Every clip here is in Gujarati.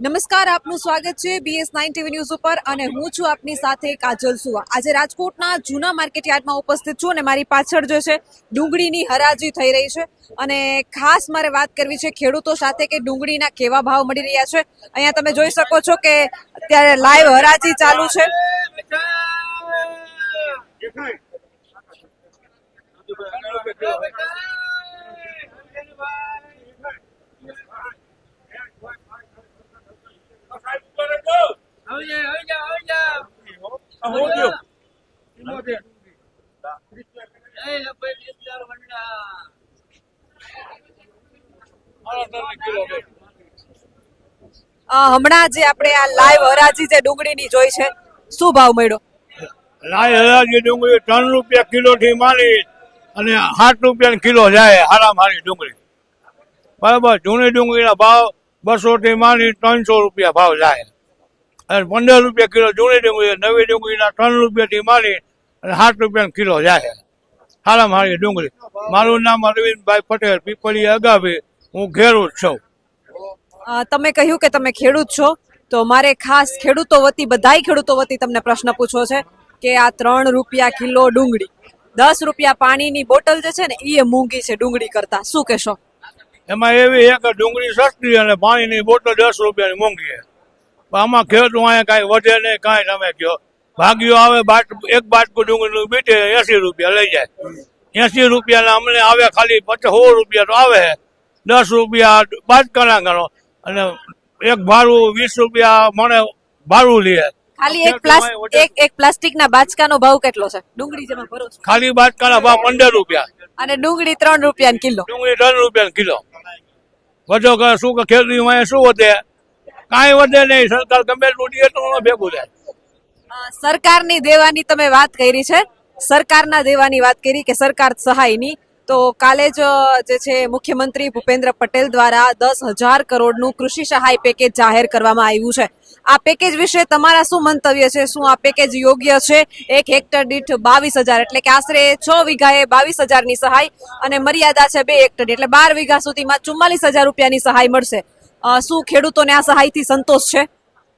નમસ્કાર, આપનું સ્વાગત છે બીએસ નાઇન ટીવી ન્યૂઝ ઉપર અને હું છું આપની સાથે કાજલ સુવા. આજે રાજકોટના જૂના માર્કેટ યાર્ડમાં ઉપસ્થિત છું અને મારી પાછળ જે છે ડુંગળીની હરાજી થઈ રહી છે. અને ખાસ મારે વાત કરવી છે ખેડૂતો સાથે કે ડુંગળીના કેવા ભાવ મળી રહ્યા છે. અહીંયા તમે જોઈ શકો છો કે અત્યારે લાઈવ હરાજી ચાલુ છે. અ, હમણાં જે આપણે આ લાઈવ હરાજી જે ડુંગળીની જોઈ છે શું ભાવ મળ્યો? લાઈવ હરાજી ડુંગળી ત્રણ રૂપિયા કિલો થી મારી અને સાત રૂપિયા કિલો જાય હારા મારી ડુંગળી. બરાબર જૂની ડુંગળીના ભાવ બસો થી મારી ત્રણસો રૂપિયા ભાવ જાય. અને પંદર રૂપિયા કિલો જૂની ડુંગળી નવી ડુંગળીના ત્રણ રૂપિયા થી મારી અને સાત રૂપિયા કિલો જાય. સારામાં મારી ડુંગળી. મારું નામ અરવિંદભાઈ પટેલ પીપળી અગાવી. હું જ છું. તમે કહ્યું કે તમે ખેડૂત છો. તો મારે ખાસ ખેડૂતો વતી બધાય ખેડૂતો વતી તમને પ્રશ્ન પૂછવો છે કે આ ત્રણ રૂપિયા કિલો ડુંગળી દસ રૂપિયા પાણીની બોટલ જે છે ને એ મોંઘી છે ડુંગળી કરતા. શું કહેશો? એમાં એવી એક ડુંગળી સસ્તી અને પાણીની બોટલ દસ રૂપિયાની મોંઘી આમાં ખેડૂત અહીંયા કાંઈ વધે નહીં કાંઈ તમે કહો ભાગ્યો આવે બાટ એક બાટકું ડુંગળીનું બીટે એસી રૂપિયા લઈ જાય. એસી રૂપિયાના અમને આવે ખાલી પચાસ સો રૂપિયા તો આવે. દસ રૂપિયા બાટકાના ગણો. અને એક ભાડું વીસ રૂપિયા મને ભાડું લે. ખાલી એક પ્લાસ્ટિક એક એક પ્લાસ્ટિકના બાચકાનો ભાવ કેટલો છે? ડુંગળી જેમાં ભરો છો. ખાલી બાચકાના ભાવ પંદર રૂપિયા. અને ડુંગળી ત્રણ રૂપિયા કિલો. ડુંગળી ત્રણ રૂપિયા કિલો. વધો કે શું કે ખેડૂત શું વધે? કાંઈ વધે નહીં. સરકાર ગમે તો ભેગું થાય. સરકારની દેવાની તમે વાત કરી છે. સરકારના દેવાની વાત કરી કે સરકાર સહાયની. તો કાલે જ, જે છે, મુખ્યમંત્રી ભૂપેન્દ્ર પટેલ દ્વારા દસ હજાર કરોડનું કૃષિ સહાય પેકેજ જાહેર કરવામાં આવ્યું છે. આ પેકેજ વિશે તમારા શું મંતવ્ય છે? શું આ પેકેજ યોગ્ય છે? એક હેક્ટર દીઠ બાવીસ હજાર, એટલે કે આશરે છ વીઘાએ બાવીસ હજારની સહાય અને મર્યાદા છે બે હેક્ટર એટલે બાર વીઘા સુધીમાં ચુમ્માલીસ હજાર રૂપિયાની સહાય મળશે. શું ખેડૂતોને આ સહાયથી સંતોષ છે?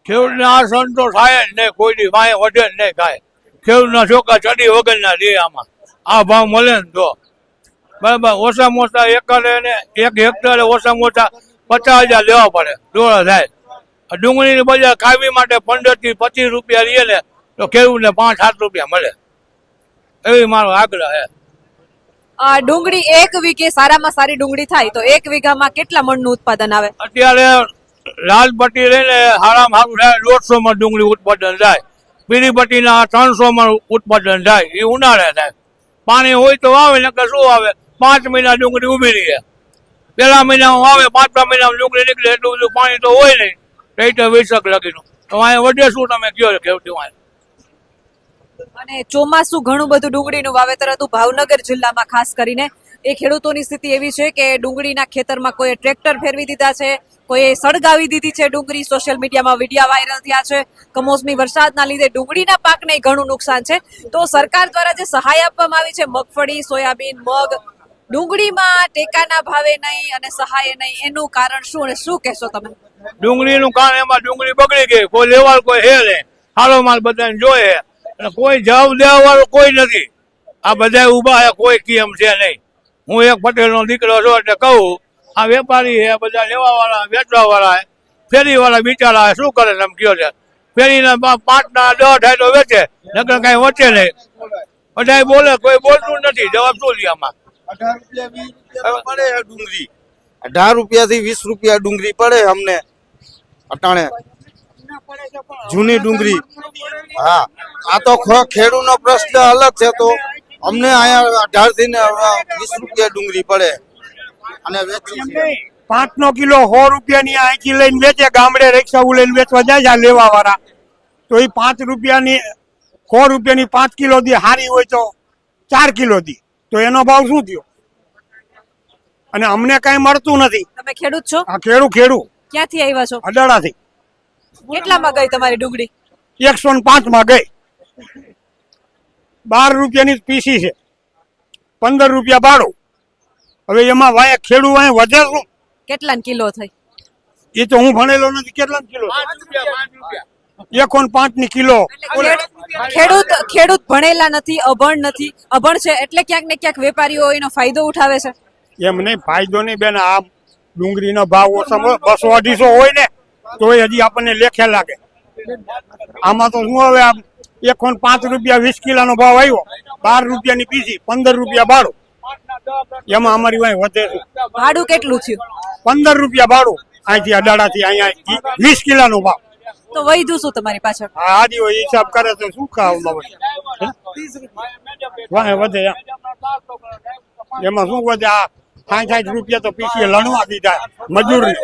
ખેડૂતને આ સંતોષ થાય જ નહીં કોઈ દી વાંહે વધે જ નહીં કાંઈ. ખેડૂતના છોકરા ચડી વગરના દે આમાં. આ ભાવ મળે ને તો. બરાબર ઓછામાં ઓછા એકરે ને એક હેક્ટરે ઓછામાં ઓછા પચાસ હજાર લેવા પડે દોડા થાય. ડુંગળીની બજાર કાવી માટે પંદરથી પચીસ રૂપિયા લઈએ ને તો ખેડૂતને પાંચ સાત રૂપિયા મળે. એવી મારો આગ્રહ અ, ડુંગળી એક વીઘે સારામાં સારી ડુંગળી થાય તો એક વીઘામાં કેટલા મણનું ઉત્પાદન આવે? અત્યારે લાલ પટ્ટી લઈને સારામાં હારું થાય દોઢસો માં ડુંગળી ઉત્પાદન થાય. પીળી પટ્ટીના ત્રણસો માં ઉત્પાદન થાય, એ ઉનાળે થાય. પાણી હોય તો આવે કે શું આવે? પાંચ મહિના ડુંગળી ઊભી રહી. પેલા મહિનામાં આવે પાંચમા મહિનામાં ડુંગળી નીકળે, એટલું બધું પાણી તો હોય નહીં. તો વીસક લગીનું. તો અહીંયા વધે શું તમે કયો ખેડૂતી અને ચોમાસું ઘણું બધું ડુંગળીનું વાવેતર હતું ભાવનગર જિલ્લામાં, ખાસ કરીને. એ ખેડૂતોની સ્થિતિ એવી છે કે ડુંગળીના ખેતરમાં કોઈએ ટ્રેક્ટર ફેરવી દીધા છે, કોઈએ સળગાવી દીધી છે ડુંગળી. સોશિયલ મીડિયામાં વિડીયા વાયરલ થયા છે. કમોસમી વરસાદના લીધે ડુંગળીના પાકને ઘણું નુકસાન છે. તો સરકાર દ્વારા જે સહાય આપવામાં આવી છે, મગફળી, સોયાબીન, મગ, ડુંગળીમાં ટેકાના ભાવે નહીં અને સહાય નહીં, એનું કારણ શું અને શું કહેશો તમે? ડુંગળીનું કારણ એમાં ડુંગળી બગડી ગઈ, કોઈ લેવાલ કોઈ હે નહીં. હાલો માલ બધાને જોઈએ. અને કોઈ જવાબ દેવા વાળો કોઈ નથી. આ બધા ઊભા છે, કોઈ કેમ છે નહીં. હું એક પટેલ નો દીકરો છું એટલે કહું, આ વેપારી છે બધા લેવા વાળા વેચવા વાળા ફેરી વાળા બિચારા શું કરે તમે કયો છે? ફેરીના પાંચ ના દસ થાય તો વેચે, નકર કઈ વચે નહીં. બધા બોલે, કોઈ બોલતું નથી. જવાબ શું લે આમાં? અઢાર રૂપિયા થી વીસ રૂપિયા ડુંગળી પડે અમને. અટાણે. જૂની ડુંગળી હા. આ તો ખેડૂત નો પ્રશ્ન અલગ છે તો અમને અહીંયા અઢારથી ને વીસ રૂપિયા ડુંગળી પડે. અને પાંચ નો કિલો સો રૂપિયાની આંકી લઈને વેચે ગામડે રિક્ષા લઈને વેચવા જાય છે લેવા વાળા તો એ પાંચ રૂપિયાની સો રૂપિયાની પાંચ કિલો દી હારી હોય તો ચાર કિલો દી. તો એનો ભાવ શું થયો? અને અમને કઈ મળતું નથી. તમે ખેડૂત છો? હા ખેડૂ ખેડૂ. ક્યાંથી આવ્યા છો? અડાડાથી. કેટલામાં ગઈ તમારી ડુંગળી? એકસો ને ગઈ. બાર રૂપિયાની પીસી છે. પંદર રૂપિયા ભાડું હવે એમાં વાય ખેડૂ વાય વધે શું? કેટલા કિલો થઈ? એ તો હું ભણેલો નથી કેટલા કિલો એકોન પાંચની કિલો. ખેડૂત ખેડૂત ભણેલા નથી અભણ નથી. અભણ છે એટલે ક્યાંક ને ક્યાંક વેપારીઓ એનો ફાયદો ઉઠાવે છે. એમ નહીં ફાયદો નહીં બેન આ ડુંગળીનો ભાવ ઓછો બસો અઢીસો હોય ને તોય હજી આપણને લેખે લાગે. આમાં તો શું હવે આમ પાંચ રૂપિયા વીસ કિલાનો ભાવ આવ્યો બાર રૂપિયાની પીસી પંદર રૂપિયા ભાડું. એમાં અમારી વાય વધે ભાડું કેટલું થયું? પંદર રૂપિયા ભાડું. અહીંથી અડાડાથી અહીંયા વીસ કિલાનો ભાવ. તો વૈધું શું તમારી પાછળ? હા આદિઓ હિસાબ કરે તો શું ખાવ વાંહે વધે એમાં શું વધે આ સાઠ રૂપિયા તો પીસીએ, લણવા દીધા, મજૂરી.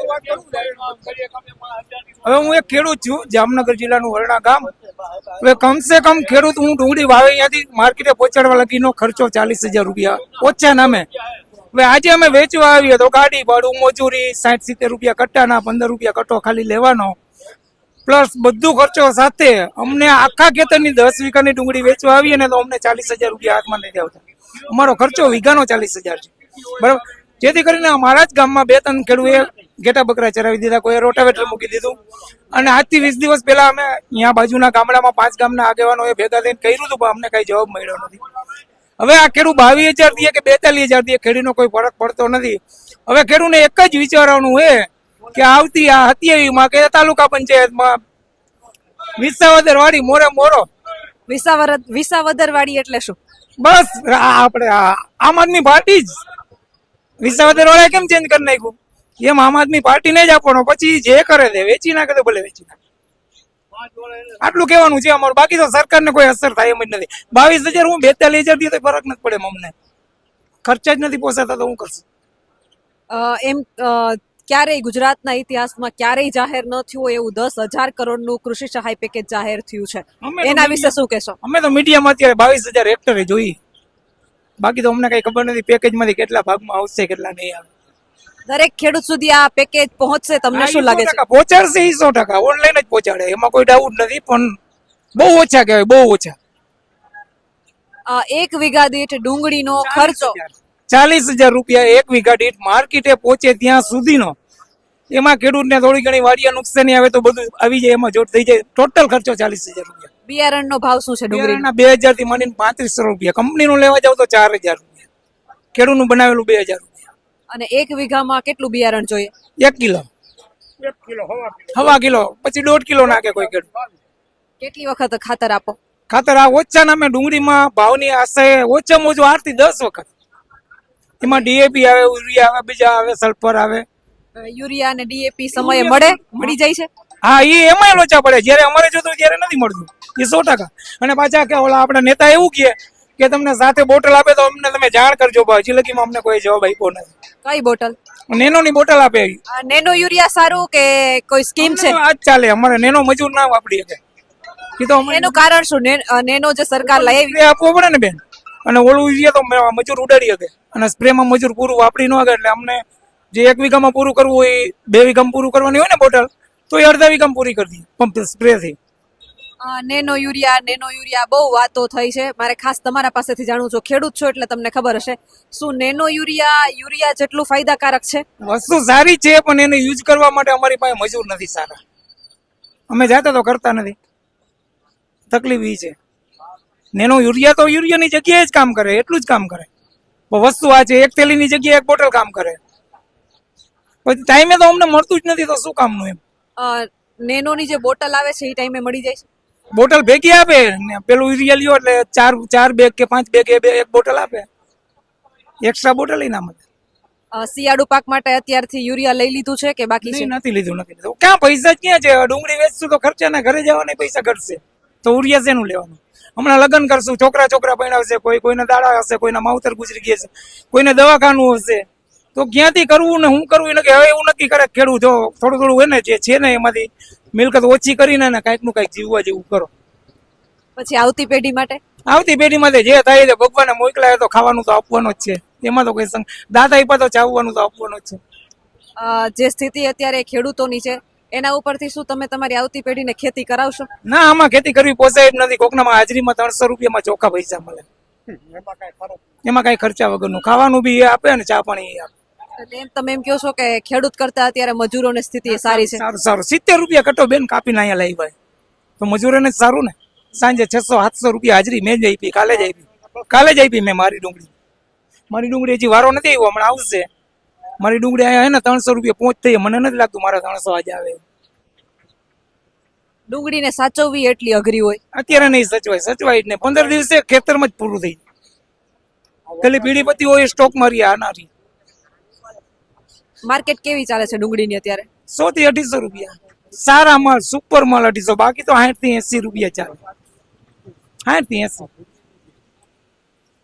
હવે હું એક ખેડૂત છું, જામનગર જિલ્લાનું વરણા ગામ. હવે કમસે કમ ખેડૂત હું ડુંગળી વાવે અહીંયાથી માર્કેટે પહોંચાડવા લગીનો ખર્ચો ચાલીસ હજાર રૂપિયા. ઓછા નામે હવે આજે અમે વેચવા આવીએ તો ગાડી ભાડું, મજૂરી સાઠ સિત્તેર રૂપિયા કટ્ટાના, પંદર રૂપિયા કટ્ટો ખાલી લેવાનો. પ્લસ બધું ખર્ચો સાથે અમને આખા ખેતરની દસ વીઘાની ડુંગળી વેચવા આવીએ ને તો અમને ચાલીસ હજાર રૂપિયા હાથમાં નથી આવતા. અમારો ખર્ચો વીઘાનો ચાલીસ હજાર છે. બરાબર? જેથી કરીને અમારા જ ગામમાં બે ત્રણ ખેડૂએ ઘેટા બકરા ચરાવી દીધા કોઈ રોટાવેટર મૂકી દીધું. અને આજથી વીસ દિવસ પહેલા અમે અહીંયા બાજુના ગામડામાં પાંચ ગામના આગેવાનોએ ભેગા થઈને કર્યું હતું પણ અમને કઈ જવાબ મળ્યો નથી. હવે આ ખેડૂત બાવીસ હજાર દીએ કે બેતાલીસ હજાર દીએ ખેડીનો કોઈ ફરક પડતો નથી. હવે ખેડૂને એક જ વિચારવાનું હે કે આવતી આ હત્યાવીમાં કે તાલુકા પંચાયતમાં વિસાવદર વાડી મોરે મોરો. વિસાવર વિસાવદર વાળી એટલે શું? બસ આપણે આ આમ આદમી પાર્ટી જ. વિસાવદર વાળા કેમ ચેન્જ કરી નાખ્યું? એમ આમ આદમી પાર્ટીને જ આપવાનો. પછી જે કરે તે વેચી નાખે તો ભલે વેચી નાખે. આટલું કહેવાનું છે અમારું. બાકી તો સરકારને કોઈ અસર થાય એમ જ નથી. બાવીસ હજાર હું બેતાલીસ હજારથી તો ફરક નથી પડે અમને. ખર્ચા જ નથી પોસાતા તો હું કરશું? એમ ક્યારેય ગુજરાતના ઇતિહાસમાં ક્યારેય જાહેર ન થયું હોય એવું દસ હજાર કરોડનું કૃષિ સહાય પેકેજ જાહેર થયું છે. એના વિશે શું કહેશો? અમે તો મીડિયામાં અત્યારે બાવીસ હજાર હેક્ટરે જોઈ. બાકી તો અમને કઈ ખબર નથી પેકેજમાંથી કેટલા ભાગમાં આવશે કેટલા નહીં આવે. દરેક ખેડૂત સુધી આ પેકેજ પહોંચશે તમને શું લાગે છે? પહોંચાડશે સો ટકા ઓનલાઈન જ પહોંચાડે એમાં કોઈ ડાઉટ નથી પણ બહુ ઓછા કહેવાય બહુ ઓછા. એક વીઘા દીઠ ડુંગળીનો ખર્ચો. ચાલીસ હજાર રૂપિયા એક વીઘા દીઠ માર્કેટે પહોંચે ત્યાં સુધીનો. એમાં ખેડૂતને થોડી ઘણી વાડિયા નુકસાની આવે તો બધું આવી જાય એમાં જોટ થઈ જાય. ટોટલ ખર્ચો ચાલીસ હજાર રૂપિયા. બિયારણનો ભાવ શું છે ડુંગળીનો? બે હજારથી માંડીને પાંત્રીસો રૂપિયા. કંપનીનું લેવા જાવ તો ચાર હજાર રૂપિયા. ખેડૂતનું બનાવેલું બે હજાર રૂપિયા. અને એક વીઘામાં કેટલું બિયારણ જોઈએ? એક કિલો. એક કિલો હવા કિલો. પછી દોઢ કિલો નાખે કોઈ ખેડૂત. કેટલી વખત ખાતર આપો? ખાતર આ ઓછા નામે ડુંગળીમાં ભાવની આશરે ઓછામાં ઓછું આઠથી દસ વખત. એમાં ડીએપી આવે યુરિયા આવે બીજા આવે સલ્ફર આવે. યુરિયા અને ડીએપી સમયે મળે? મળી જાય છે? હા એ એમાં લોચા પડે. જ્યારે અમારે જોતું ત્યારે નથી મળતું. એ સો ટકા. અને પાછા કે ઓલા આપણા નેતા એવું કહે કે તમને સાથે બોટલ આપે તો અમને તમે જાણ કરજો હજી લગીમાં અમને કોઈ જવાબ આપ્યો નથી. કઈ બોટલ? નેનોની બોટલ આપે નેનો યુરિયા સારું કે કોઈ સ્કીમ છે? આજ ચાલે. અમારે નેનો મજૂર ના વાપરી શકે. એ તો એનું કારણ શું? ને- નેનો જે સરકાર લઈ આવી આપવો પડે ને બેન. અને ઓલું યુરિયા તો મજૂર ઉડાડી શકે. અને સ્પ્રેમાં મજૂર પૂરું વાપરી ન શકે એટલે અમને જે એક વીઘામાં પૂરું કરવું હોય બે વીઘામાં પૂરું કરવાની હોય ને બોટલ તો એ અડધા વીઘામાં પૂરી કરી દઈએ પંપ સ્પ્રેથી. નેનો યુરિયા નેનો યુરિયા બહુ વાતો થઈ છે. મારે ખાસ તમારા પાસેથી જાણવું છું. ખેડૂત છો એટલે તમને ખબર હશે. શું નેનો યુરિયા યુરિયા જેટલું ફાયદાકારક છે? વસ્તુ સારી છે પણ એને યુઝ કરવા માટે અમારી પાસે મજૂર નથી સારા. અમે જાતા તો કરતા નથી. તકલીફ એ છે. નેનો યુરિયા તો યુરિયાની જગ્યાએ જ કામ કરે એટલું જ કામ કરે. પણ વસ્તુ આ છે એક થેલીની જગ્યાએ એક બોટલ કામ કરે. પછી ટાઈમે તો અમને મળતું જ નથી તો શું કામનું એમ? નેનોની જે બોટલ આવે છે એ ટાઈમે મળી જાય છે? બોટલ ભેગી આપે ને પેલું યુરિયા લ્યો એટલે ચાર ચાર બેગ કે પાંચ બેગ એ બે એક બોટલ આપે. એક્સ્ટ્રા બોટલ એના માટે શિયાળુ પાક માટે અત્યારથી યુરિયા લઈ લીધું છે કે બાકી છે? નથી લીધું નથી લીધું. ક્યાં પૈસા જ ક્યાં છે? ડુંગળી વેચશું તો ખર્ચાના ઘરે જવાના પૈસા ઘટશે. તો ઉરિયા શેનું લેવાનું? હમણાં લગ્ન કરશું છોકરા છોકરા ભણાવશે કોઈ કોઈના દાડા હશે કોઈના માવતર ગુજરી ગયા છે કોઈને દવાખાનું હશે. તો ક્યાંથી કરવું ને હું કરવું? એ નક્કી હવે એવું નક્કી કરે ખેડૂત જો થોડું થોડું હોય ને જે છે ને એમાંથી મિલકત ઓછી કરીને ને કાંઈકનું કાંઈક જીવવા જેવું કરો. પછી આવતી પેઢી માટે? આવતી પેઢીમાં માટે જે થાય છે ભગવાને મોકલાય તો ખાવાનું તો આપવાનું જ છે. એમાં તો કોઈ સંગ દાદા ઈપા તો ચાવવાનું તો આપવાનું જ છે. જે સ્થિતિ અત્યારે ખેડૂતોની છે એના ઉપરથી શું તમે તમારી આવતી પેઢીને ખેતી કરાવશો? ના આમાં ખેતી કરવી પોસાય જ નથી. કોકનામાં હાજરીમાં ત્રણસો રૂપિયામાં ચોખ્ખા પૈસા મળે. એમાં કાંઈ કઈ ખર્ચા વગરનું. ખાવાનું બી એ આપે અને ચા પાણી એ આપે. તમે એમ કહો છો કે ખેડૂત કરતા અત્યારે મજૂરોની સ્થિતિ સારી છે. સારું સારું. સિત્તેર રૂપિયા કટો બેન કાપીને અહીંયા લઈ ભાઈ. તો મજૂરોને સારું ને? સાંજે છસો સાતસો રૂપિયા હાજરી મેં જ આપી કાલે જ આપી. કાલે જ આપી મેં મારી ડુંગળી. મારી ડુંગળી હજી વારો નથી આવ્યો હમણાં આવશે. મારી ડુંગળી અહીંયા હે ને ત્રણસો રૂપિયા પહોંચ થઈ મને નથી લાગતું મારા ત્રણસો આજે આવે. ડુંગળીને સાચવવી એટલી અઘરી હોય. અત્યારે નહીં સચવાય સચવાય જ નહીં. પંદર દિવસે ખેતરમાં જ પૂરું થઈ પેલી પીડીપતિ હોય સ્ટોક મારી આનારી માર્કેટ કેવી ચાલે છે ડુંગળીની અત્યારે? સો થી અઢીસો રૂપિયા. સારા માલ સુપર માલ અઢીસો. બાકી તો સાઠથી એસી રૂપિયા ચાલે. સાઠથી એસી.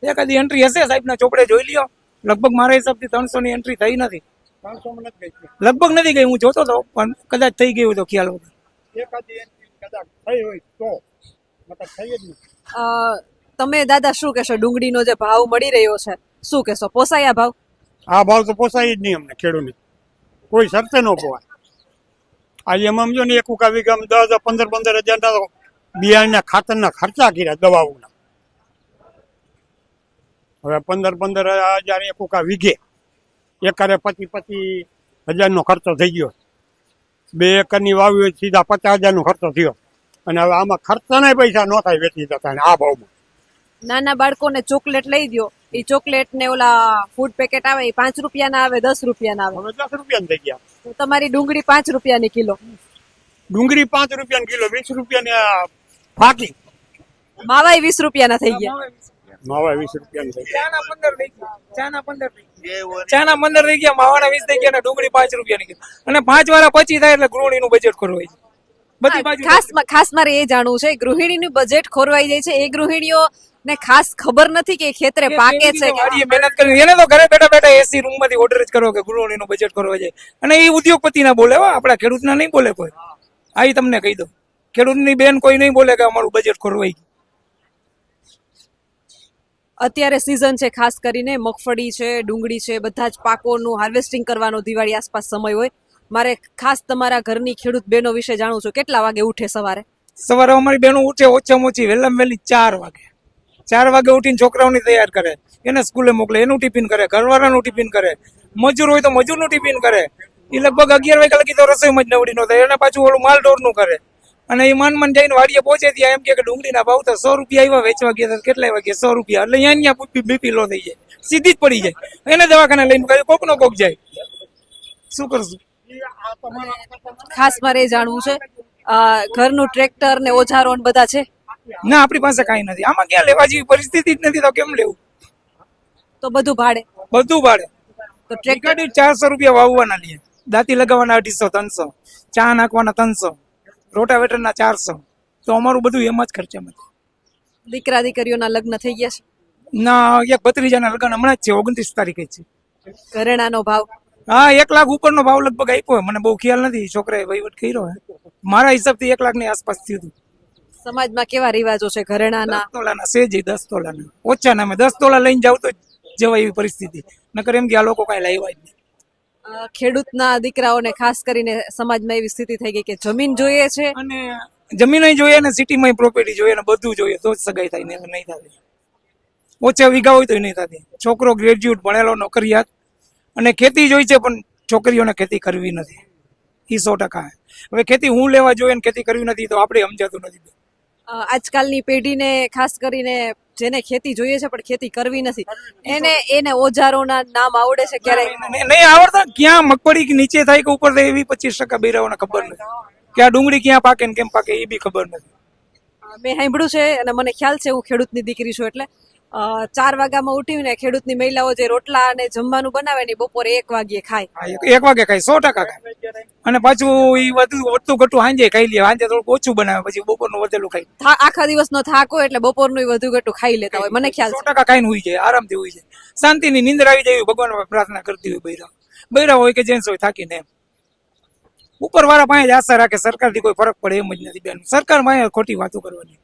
એકાદી એન્ટ્રી હશે સાહેબ ના ચોપડે જોઈ લ્યો. લગભગ મારા હિસાબથી ત્રણસો ની એન્ટ્રી થઈ નથી. લગભગ નથી ગઈ હું જોતો હતો પણ કદાચ થઈ ગયું તો ખ્યાલ હતો તમે દાદા શું કહેશો? ડુંગળીનો જે ભાવ મળી રહ્યો છે શું કહેશો? પોસાય આ ભાવ? આ ભાવ તો પોસાય જ નહીં અમને ખેડૂતને. કોઈ શરતે ન પોવાય. આજે એમ સમજો ને એક ઉકા વીઘામાં દસ હજાર પંદર પંદર હજારના બિયારણના ખાતરના ખર્ચા કર્યા દવાઓના. હવે પંદર પંદર હજાર એક ઉકા વીઘે. એકરે પચીસ પચીસ હજારનો ખર્ચો થઈ ગયો. બે એકરની વાવી સીધા પચાસ હજારનો ખર્ચો થયો. અને હવે આમાં ખર્ચાના પૈસા ન થાય વેચી જતા આ ભાવમાં. નાના બાળકોને ચોકલેટ લઈ દો એ ચોકલેટ ને ઓલા ફૂડ પેકેટ આવે એ પાંચ રૂપિયાના આવે દસ રૂપિયાના આવે. દસ રૂપિયા થઈ ગયા. તો તમારી ડુંગળી પાંચ રૂપિયાની કિલો. ડુંગળી પાંચ રૂપિયાની કિલો વીસ રૂપિયાની આ ફાકી. માવા વીસ રૂપિયાના થઈ ગયા. માવા વીસ રૂપિયાની થઈ ગયા. ચાના પંદર થઈ ગયા. ચાના પંદર થઈ ગયા. ચાના પંદર થઈ ગયા માવાના વીસ થઈ ગયા ને ડુંગળી પાંચ રૂપિયાની કિલો. અને પાંચ વાળા પચી થાય એટલે ગૃહિણીનું બજેટ ખોરવાય છે બધી બાજુ ખાસ ખાસ મારે એ જાણવું છે ગૃહિણીનું બજેટ ખોરવાઈ જાય છે. એ ગૃહિણીઓ ને ખાસ ખબર નથી કે ખેતરે પાકે છે કે મહેનત કરી એને તો ઘરે બેઠા બેઠા એસી રૂમમાંથી ઓર્ડર જ કરો કે ગૃહિણીનું બજેટ ખોરવાઈ જાય. અને એ ઉદ્યોગપતિ ના બોલે હો ખેડૂત ના નહીં બોલે કોઈ. આ તમને કહી દઉં. ખેડૂતની બેન કોઈ નહીં બોલે કે અમારું બજેટ ખોરવાઈ ગયું. અત્યારે સિઝન છે ખાસ કરીને મગફળી છે ડુંગળી છે બધા જ પાકોનું હાર્વેસ્ટિંગ કરવાનો દિવાળી આસપાસ સમય હોય. મારે ખાસ તમારા ઘરની ખેડૂત બહેનો વિશે જાણવું છું. કેટલા વાગે ઉઠે સવારે? સવારે અમારી બહેનો ઉઠે ઓછામાં ઓછી વહેલા વહેલી ચાર વાગે. ચાર વાગે ઉઠીને છોકરાઓની તૈયાર કરે, એને સ્કૂલે મોકલે, એનું ટિફિન કરે, ઘરવાળાનું ટિફિન કરે, મજૂર હોય તો મજૂરનું ટિફિન કરે. એ લગભગ અગિયાર વાગે લગી તો રસોઈમાં જ નવડી નો થાય, એને પાછું ઓલું માલ ઢોરનું કરે. અને એ માન મન જઈને વાડીએ પહોંચે ત્યાં એમ કે ડુંગળીના ભાવ તો સો રૂપિયા આવ્યા વેચવા ગયા તો કેટલા વાગ્યા સો રૂપિયા. એટલે અહીંયા અહીંયા બીપી લો થઈ જાય, સીધી જ પડી જાય. એને દવાખાને લઈને કોક નો કોક જાય. શું કરશું ખાસ મારે જાણવું છે ઘરનું ટ્રેક્ટર ને ઓજારો ને બધા છે? ના આપણી પાસે કાંઈ નથી. આમાં ક્યાં લેવા જેવી પરિસ્થિતિ જ નથી તો કેમ લેવું? તો બધું ભાડે? બધું ભાડે. તો ટ્રેક્ટર ચારસો રૂપિયા વાવવાના લઈએ દાંતી લગાવવાના અઢીસો ત્રણસો. ચા નાખવાના ત્રણસો. રોટાવેટરના ચારસો. તો અમારું બધું એમ જ ખર્ચામાં. દીકરા દીકરીઓના લગ્ન થઈ ગયા છે? ના એક ભત્રીજાના લગ્ન હમણાં જ છે ઓગણત્રીસ તારીખે છે. ઘરેણાનો ભાવ? હા એક લાખ ઉપરનો ભાવ લગભગ આપ્યો મને બહુ ખ્યાલ નથી છોકરાએ વહીવટ કર્યો મારા મારા હિસાબથી એક લાખની આસપાસ થયું હતું. સમાજમાં કેવા રિવાજો છે? ઘરેણાના? તોલાના સેજી દસ તોલાના. ઓછા નામે દસ તોલા લઈને જાવ તો જવાય એવી પરિસ્થિતિ. નકર એમ કે આ લોકો કાંઈ લાવ્યા જ નહીં. ખેડૂતના દીકરાઓને ખાસ કરીને સમાજમાં એવી સ્થિતિ થઈ ગઈ કે જમીન જોઈએ છે? અને જમીન જોઈએ ને સિટીમાં પ્રોપર્ટી જોઈએ ને બધું જોઈએ તો જ સગાઈ થાય ને નહીં થાય. ઓછા વીઘા હોય તો નહીં થતી. છોકરો ગ્રેજ્યુએટ ભણેલો નોકરિયાત. અને ખેતી જોઈ છે પણ છોકરીઓને ખેતી કરવી નથી. એ સો ટકા. હવે ખેતી હું લેવા જોઈએ ખેતી કરવી નથી તો આપણે સમજાતું નથી. આજકાલની પેઢીને ખાસ કરીને જેને ખેતી જોઈએ છે પણ ખેતી કરવી નથી. એને એને ઓજારોના નામ આવડે છે ક્યારે નહીં આવડતા ક્યાં મગફળી નીચે થાય કે ઉપર થાય એવી પચીસ ટકા બેરાઓને ખબર નથી. કે આ ડુંગળી ક્યાં પાકે ને કેમ પાકે એ બી ખબર નથી. મેં સાંભળ્યું છે અને મને ખ્યાલ છે હું ખેડૂતની દીકરી છું એટલે. ચાર વાગ્યામાં ઉઠીને ખેડૂતની મહિલાઓ જે રોટલા અને જમવાનું બનાવે ને બપોરે એક વાગ્યે ખાય. એક- વાગે ખાય સો ટકા ખાય. અને પાછું એ વધુ વધતું ઘટું હાંજે ખાઈ લે હાંજે થોડું ઓછું બનાવે પછી બપોરનું વધેલું ખાય આખા દિવસનો થાક હોય એટલે બપોરનું વધુ ઘટું ખાઈ લેતા હોય મને ખ્યાલ સો ટકા ખાઈને હોય છે આરામથી હોય છે શાંતિની નીંદર આવી જાય ભગવાન પ્રાર્થના કરતી હોય બૈરા બૈરા હોય કે જેન્ટ્સ હોય થાકીને એમ. ઉપર વાળા પાસે જ આશા રાખે સરકારથી કોઈ ફરક પડે એમ જ નથી બેન. સરકાર પાસે ખોટી વાતો કરવાની.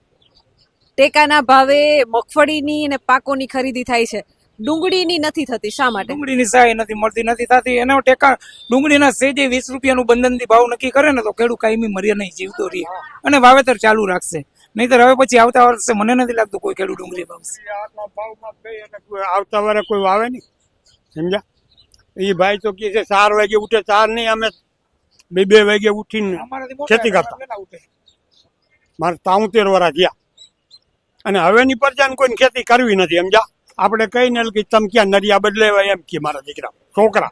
ટેકાના ભાવે મગફળીની અને પાકોની ખરીદી થાય છે. ડુંગળીની નથી થતી શા માટે? ડુંગળીની સહાય નથી મળતી નથી થતી. એનો ટેકા ડુંગળીના સેજે વીસ રૂપિયાનું બંધનથી ભાવ નક્કી કરે ને તો ખેડૂત કાયમી મર્યા નહીં જીવતો રહે. અને વાવેતર ચાલુ રાખશે. નહીતર હવે પછી આવતા વર્ષે મને નથી લાગતું કોઈ ખેડૂત ડુંગળી વાવશે. આવતા વારે કોઈ વાવે નહીં. સમજ્યા? એ ભાઈ તો કહે છે ચાર વાગે ઉઠે ચાર નહીં અમે બે બે વાગે ઉઠીને ખેતી કરતા. મારે તાઉતેર વર્ષ થયા અને હવેની પ્રજાને કોઈ ખેતી કરવી નથી સમજા આપણે કઈ ને કે તમે ક્યાં નરિયા બદલાવ્યા, એમ કે મારા દીકરા, છોકરા.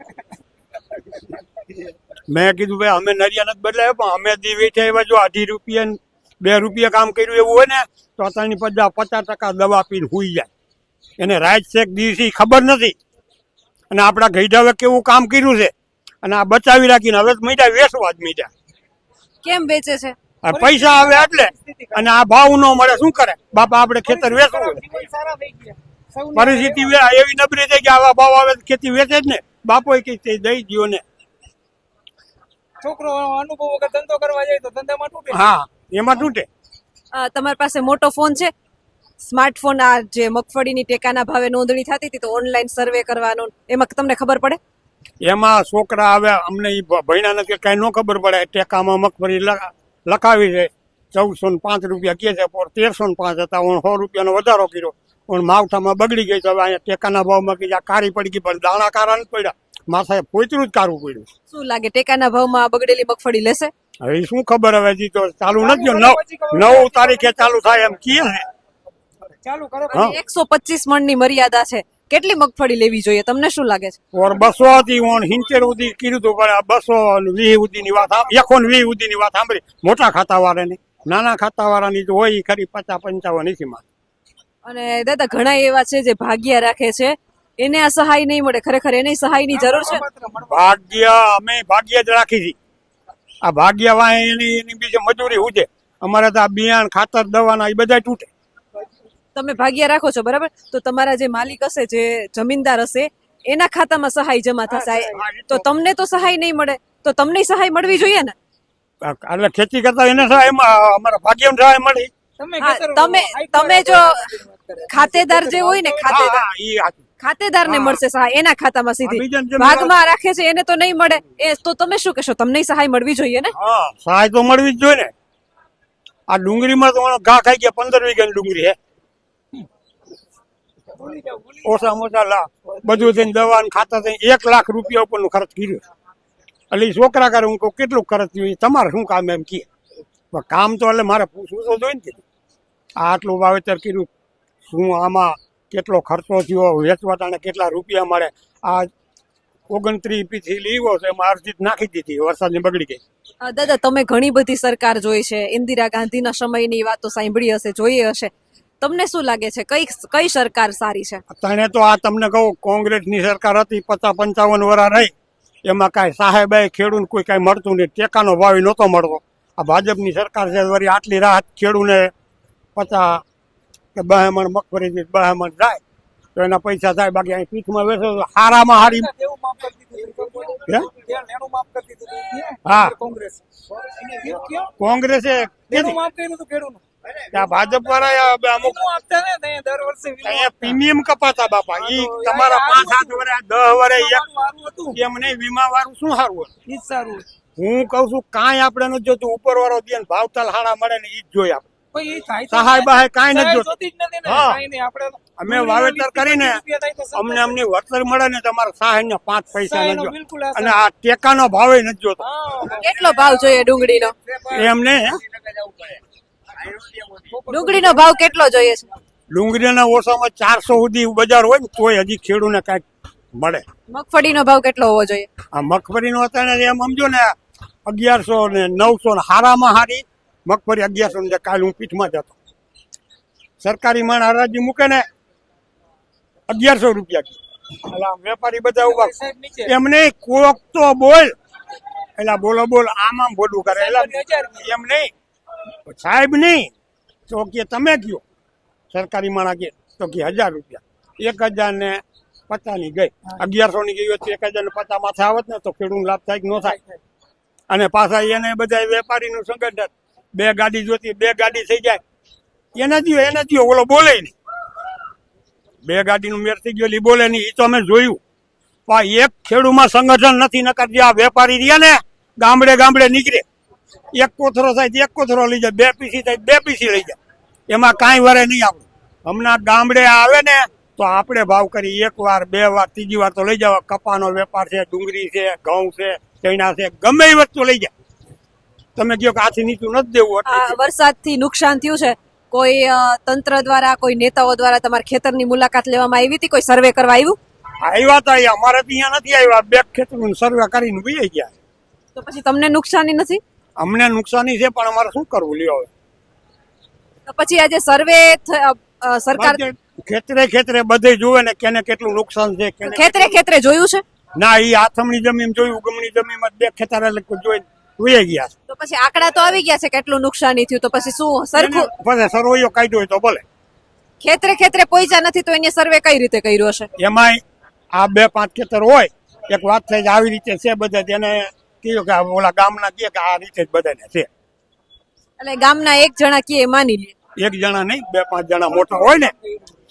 મેં કીધું, ભાઈ, અમે નરિયા નથી બદલાવ્યા, પણ અમે દી એવા જો અઢી રૂપિયા બે રૂપિયા કામ કર્યું એવું હોય ને, તો અત્યારની પચાસ પચાસ ટકા દવા પીને હુઈ જાય. એને રાત શેક દિવસી ખબર નથી. અને આપણા ગઈઢાવે કેવું કામ કર્યું છે? અને આ બચાવી રાખીને હવે મીઠા વેસવા જ મીઠા. કેમ વેચે છે? પૈસા આવે એટલે. અને આ ભાવ ન મળે શું કરે? બાપા આપણે ખેતર વેચવું પરિસ્થિતિ એવી નબળી થઈ કે આવા ભાવ આવે ખેતી વેચે જ ને. બાપો દઈ ગયો ને. છોકરો અનુભવ વગર ધંધો કરવા જાય તો ધંધામાં તૂટે. હા એમાં તૂટે. અ, તમારી પાસે મોટો ફોન છે? સ્માર્ટફોન આ જે મગફળીની ટેકાના ભાવે નોંધણી થતી હતી તો ઓનલાઈન સર્વે કરવાનો. એમાં તમને ખબર પડે? એમાં છોકરા આવે અમને ભણ્યા નથી કઈ ન ખબર પડે. ટેકામાં મગફળી લ- લખાવી છે. ચૌદસો ને પાંચ રૂપિયા કે છે પોર તેરસો ને પાંચ હતા હું સો રૂપિયાનો વધારો કર્યો. પણ માવઠામાં બગડી ગઈ તો હવે અહીંયા ટેકાના ભાવમાં કીધા કારી પડી ગઈ પણ દાણા કારા નથી પડ્યા. માથાએ પોતરું જ કારું પડ્યું. શું લાગે ટેકાના ભાવમાં બગડેલી મગફળી લેશે? હવે શું ખબર હવે હજી તો ચાલુ નથી નવ નવ તારીખે ચાલુ થાય એમ કીએ છે. ચાલુ કરો. એકસો પચીસ મણની મર્યાદા છે. કેટલી મગફળી લેવી જોઈએ? તમને શું લાગે છે? ઓર બસો હતી ઓન હિંચેર સુધી કીધું હતું પણ બસો વી વીસની વાત સાંભ- એકો ને વીસ સુધીની વાત સાંભળી. મોટા ખાતા વાળાની નાના ખાતા વાળાની તો હોય ખરી પચાસ પંચાવન એસી માં અને દાદા ઘણા એવા છે જે ભાગ્યા રાખે છે. એને આ સહાય નહીં મળે. ખરેખર એને સહાયની જરૂર છે? ભાગ્ય અમે ભાગ્ય જ રાખી હતી આ ભાગ્ય વાય એની એની બીજી મજૂરી ઉજે અમારે તો આ બિયાણ ખાતર દવાના એ બધા તૂટે. તમે ભાગ્યા રાખો છો બરાબર? તો તમારા જે માલિક હશે જે જમીનદાર હશે એના ખાતામાં સહાય જમા થશે. તો તમને તો સહાય નહીં મળે. તો તમને સહાય મળવી જોઈએ ને? એટલે ખેતી કરતા એને સહાય અમારા ભાગ્ય સહાય મળી. તમે તમે જો ખાતેદાર જે હોય ને ખાતેદાર હા ઈ હાચું. ખાતેદાર ને મળશે સહાય એના ખાતામાં સીધી. ભાગમાં રાખે છે એને તો નહીં મળે. એ તો તમે શું કહેશો તમને સહાય મળવી જોઈએ ને? સહાય તો મળવી જ જોઈએ ને. આ ડુંગળીમાં તો ઘા ખાઈ ગયા પંદર વીઘાની ડુંગળી હે. ઓછામાં ઓછા લાખ. બધું થઈને દવા ખાતા થઈને એક લાખ રૂપિયા ઉપરનું ખર્ચ કર્યું. એટલે છોકરા કરે હું કહું કેટલું ખર્ચ થયું? તમારે શું કામ એમ કહે. પણ કામ તો એટલે મારે પૂછવું તો જોઈએ ને આ આટલું વાવેતર કર્યું. શું આમાં કેટલો ખર્ચો થયો? વેચવા તાણે કેટલા રૂપિયા મળે? આ ઓગણત્રીસ પીથી લીવો છે એમાં અરજી નાખી દીધી વરસાદની બગડી ગઈ. દાદા તમે ઘણી બધી સરકાર જોઈ છે. ઇન્દિરા ગાંધીના સમયની વાતો સાંભળી હશે જોઈ હશે. તમને શું લાગે છે? કઈ કઈ સરકાર સારી છે? અત્યારે તો આ તમને કહું કોંગ્રેસની સરકાર હતી પચાસ પંચાવન વર્ષ રહી. એમાં કાંઈ સાહેબે ખેડૂને કોઈ કાંઈ મળતું નહીં. ટેકાનો ભાવ નહોતો મળતો. આ ભાજપની સરકાર છે વળી આટલી રાહત ખેડૂને પચાસ કે બહેમણ મગફળી બહેમણ જાય તો એના પૈસા થાય. બાકી અહીં પીઠમાં બેસો તો હારામાં હારી? હા. કોંગ્રેસ. ભાજપ વાળા અમુક વીમો આપતા ને ત્યાં દર વર્ષે અહીંયા પ્રીમિયમ કપાતા બાપા. ઈ તમારા પાંચ સાત વર્ષ દસ વર્ષ એક સારું હતું. એમ નહીં વીમા વાળું શું સારું ઈ સારું હું કઉ છું કાંઈ આપણે નથી જોતું. ઉપર વાળો દે ને ભાવતાલ હાડા મળે ને ઈ જ જોઈએ આપણે. કોઈ સહાય બહાય નથી જોતું. હા. અમે વાવેતર કરીને. અમને અમને વળતર મળે ને તમારા સહાય ને પાંચ પૈસા નથી અને આ ટેકાનો ભાવ નથી જોતો. કેટલો ભાવ જોઈએ ડુંગળીનો? એમ નહીં હે? ડુંગળીનો ભાવ કેટલો જોઈએ છે? ડુંગળીના ઓછામાં ચારસો સુધી બજાર હોય ને તોય હજી ખેડૂને કાંઈક મળે. મગફળીનો ભાવ કેટલો હોવો જોઈએ? આ મગફળીનો અત્યારે એમ સમજો ને અગિયારસો ને નવસો ને હારામાં હારી મગફળી અગિયારસો ને કાલ હું પીઠમાં જતો સરકારી માણ હરાજી મૂકે ને અગિયારસો રૂપિયા વેપારી બધા ઊભા. એમને એમ નહીં કોક તો બોલ. એટલે બોલો બોલ આમ આમ બોલવું કરે. એટલે એમ નહીં. સાહેબ નહીં, તો કે તમે કયો સરકારી માણા કે, તો કે હજાર રૂપિયા. એક હજાર ને પચાસની ગઈ અગિયારસો ની ગઈ એક હજાર ને પચાસ માથે આવત ને તો ખેડૂત લાભ થાય કે ન થાય. અને પાછા એને બધા વેપારીનું સંગઠન, બે ગાડી જોતી, બે ગાડી થઈ જાય. એને દો એને દો ઓલો બોલે નહીં. બે ગાડીનું મેર થઈ ગયો એ બોલે નહીં. એ તો અમે જોયું. પણ એક ખેડૂમાં સંગઠન નથી, નકર જે આ વેપારી રહ્યા ને, ગામડે ગામડે નીકળે. એક કોથરો થાય તો એક કોથરો લઈ જાય બે પીસી થાય બે પીસી લઈ જાય. એમાં કાંઈ વરે નહીં આપણું હમણાં ગામડે આવે ને તો આપણે ભાવ કરી એક વાર બે વાર ત્રીજી વાર તો લઈ જવા. કપાનો વેપાર છે ડુંગળી છે ઘઉં છે ચણા છે ગમે એ વસ્તુ લઈ જાય. તમે કહો કે આથી નીચું નથી દેવું વરસાદથી નુકસાન થયું છે. કોઈ તંત્ર દ્વારા કોઈ નેતાઓ દ્વારા તમારા ખેતરની મુલાકાત લેવામાં આવી હતી? કોઈ સર્વે કરવા આવ્યું? આવ્યા તો અહીંયા. અમારે અહીંયા નથી આવ્યા. બે ખેતરનું સર્વે કરીને ભાઈ ગયા. તો પછી તમને નુકસાની નથી? અમને નુકસાની છે પણ અમારે શું કરવું? લ્યો હવે. તો પછી આજે સર્વે સરકાર ખેતરે ખેતરે બધે જુએ ને કેને કેટલું નુકસાન છે ખેતરે ખેતરે જોયું છે? ના એ આથમણી જમીન જોયું ઉગમણી જમીનમાં બે ખેતર જોઈ જોઈ ગયા છે. તો પછી આંકડા તો આવી ગયા છે કેટલું નુકસાની થયું તો પછી શું સરખું ભલે સરવૈયો કાઢ્યો હોય તો ભલે. ખેતરે ખેતરે પૈસા નથી તો એને સર્વે કઈ રીતે કર્યો હશે? એમાંય આ બે પાંચ ખેતર હોય એક વાત થઈ આવી રીતે છે બધા તેને કીધું કે ઓલા ગામના કે આ રીતે જ બધાને છે. એટલે ગામના એક જણા કે માની લે. એક જણા નહીં બે પાંચ જણા મોટા હોય ને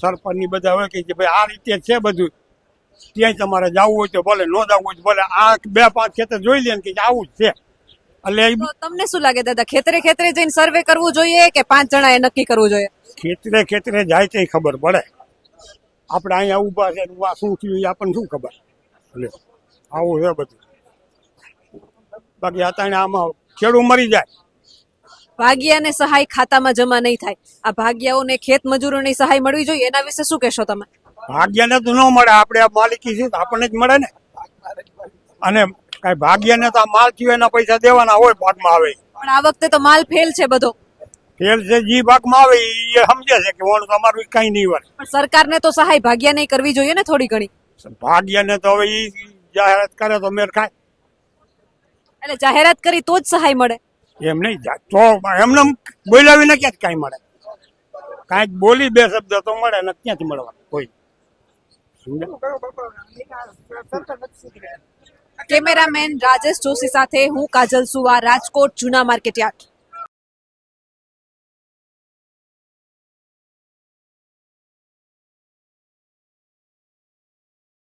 સરપંચની બધા હોય કે ભાઈ આ રીતે છે બધું. ત્યાં તમારે જવું હોય તો ભલે ન જવું હોય તો ભલે આ બે પાંચ ખેતર જોઈ લે કે આવું જ છે. એટલે તમને શું લાગે દાદા ખેતરે ખેતરે જઈને સર્વે કરવું જોઈએ કે પાંચ જણા એ નક્કી કરવું જોઈએ? ખેતરે ખેતરે જાય તો ખબર પડે. આપણે અહીંયા ઊભા છે શું થયું આપણને શું ખબર? આવું છે બધું. બાકી અત્યારે આમાં ખેડૂત મરી જાય. ભાગ્યાને સહાય ખાતામાં જમા નહીં થાય. આ ભાગ્યાઓને ખેત મજૂરોની સહાય મળવી જોઈએ એના વિશે શું કહેશો તમે? ભાગ્યને તો ન મળે આપણે આ માલિકી છે આપણને જ મળે ને. અને કઈ ભાગ્યને તો આ માલ થયો એના પૈસા દેવાના હોય ભાગમાં આવે. પણ આ વખતે તો માલ ફેલ છે બધો. ફેલ છે જે ભાગમાં આવે એ સમજે છે કે ઓણ તમારું કઈ નહીં હોય પણ સરકારને તો સહાય ભાગ્યા નહીં કરવી જોઈએ ને થોડી ઘણી. ભાગ્યને તો હવે એ જાહેરાત કરે તો મેર ખાય. એટલે જાહેરાત કરી તો જ સહાય મળે. એમ નહીં તો એમને બોલાવીને ક્યાંથી કાંઈ મળે? કાંઈક બોલી બે શબ્દ તો મળે ને ક્યાંથી મળવા કોઈ. કેમેરામેન રાજેશ જોશી સાથે હું કાજલ સુવા રાજકોટ જૂના માર્કેટ યાર્ડ.